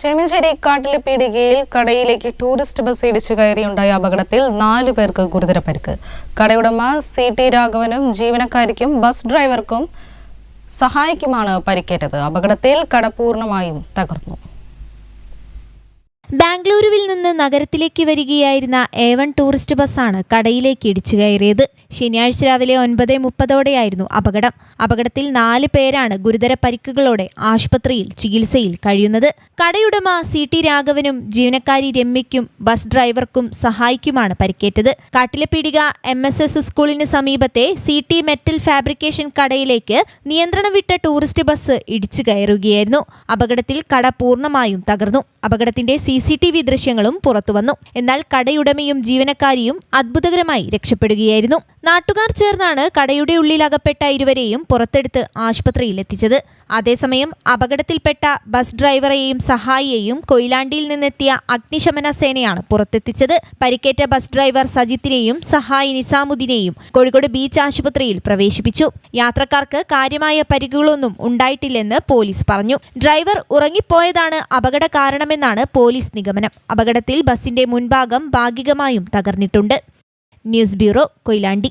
ചേമഞ്ചേരി കാട്ടിലെ പീടികയിൽ കടയിലേക്ക് ടൂറിസ്റ്റ് ബസ് ഇടിച്ചു കയറിയുണ്ടായ അപകടത്തിൽ നാലു പേർക്ക് ഗുരുതര പരിക്ക്. കടയുടമ സി ടി രാഘവനും ജീവനക്കാരിക്കും ബസ് ഡ്രൈവർക്കും സഹായിക്കുമാണ് പരിക്കേറ്റത്. അപകടത്തിൽ കട പൂർണമായും തകർന്നു. ബാംഗ്ലൂരുവിൽ നിന്ന് നഗരത്തിലേക്ക് വരികയായിരുന്ന എ വൺ ടൂറിസ്റ്റ് ബസ്സാണ് കടയിലേക്ക് ഇടിച്ചു കയറിയത്. ശനിയാഴ്ച രാവിലെ ഒൻപത് മുപ്പതോടെയായിരുന്നു അപകടം. അപകടത്തിൽ നാല് പേരാണ് ഗുരുതര പരിക്കുകളോടെ ആശുപത്രിയിൽ ചികിത്സയിൽ കഴിയുന്നത്. കടയുടമ സി ടി രാഘവനും ജീവനക്കാരി രമ്യയ്ക്കും ബസ് ഡ്രൈവർക്കും സഹായിക്കുമാണ് പരിക്കേറ്റത്. കാട്ടിലെ പീടിക എം എസ് എസ് സ്കൂളിന് സമീപത്തെ സി ടി മെറ്റൽ ഫാബ്രിക്കേഷൻ കടയിലേക്ക് നിയന്ത്രണം വിട്ട ടൂറിസ്റ്റ് ബസ് ഇടിച്ചു കയറുകയായിരുന്നു. അപകടത്തിൽ കട പൂർണമായും തകർന്നു. അപകടത്തിന്റെ സി സി ടി വി ദൃശ്യങ്ങളും പുറത്തുവന്നു. എന്നാൽ കടയുടമയും ജീവനക്കാരിയും അത്ഭുതകരമായി രക്ഷപ്പെടുകയായിരുന്നു. നാട്ടുകാർ ചേർന്നാണ് കടയുടെ ഉള്ളിൽ അകപ്പെട്ട ഇരുവരെയും പുറത്തെടുത്ത് ആശുപത്രിയിൽ എത്തിച്ചത് അതേസമയം അപകടത്തിൽപ്പെട്ട ബസ് ഡ്രൈവറെയും സഹായിയെയും കൊയിലാണ്ടിയിൽ നിന്നെത്തിയ അഗ്നിശമന സേനയാണ് പുറത്തെത്തിച്ചത്. പരിക്കേറ്റ ബസ് ഡ്രൈവർ സജിത്തിനെയും സഹായി നിസാമുദ്ദീനെയും കോഴിക്കോട് ബീച്ച് ആശുപത്രിയിൽ പ്രവേശിപ്പിച്ചു. യാത്രക്കാർക്ക് കാര്യമായ പരിക്കുകളൊന്നും ഉണ്ടായിട്ടില്ലെന്ന് പോലീസ് പറഞ്ഞു. ഡ്രൈവർ ഉറങ്ങിപ്പോയതാണ് അപകട കാരണമെന്നാണ് പോലീസ് നിഗമനം. അപകടത്തിൽ ബസിന്റെ മുൻഭാഗം ഭാഗികമായും തകർന്നിട്ടുണ്ട്. News bureau Koyilandy.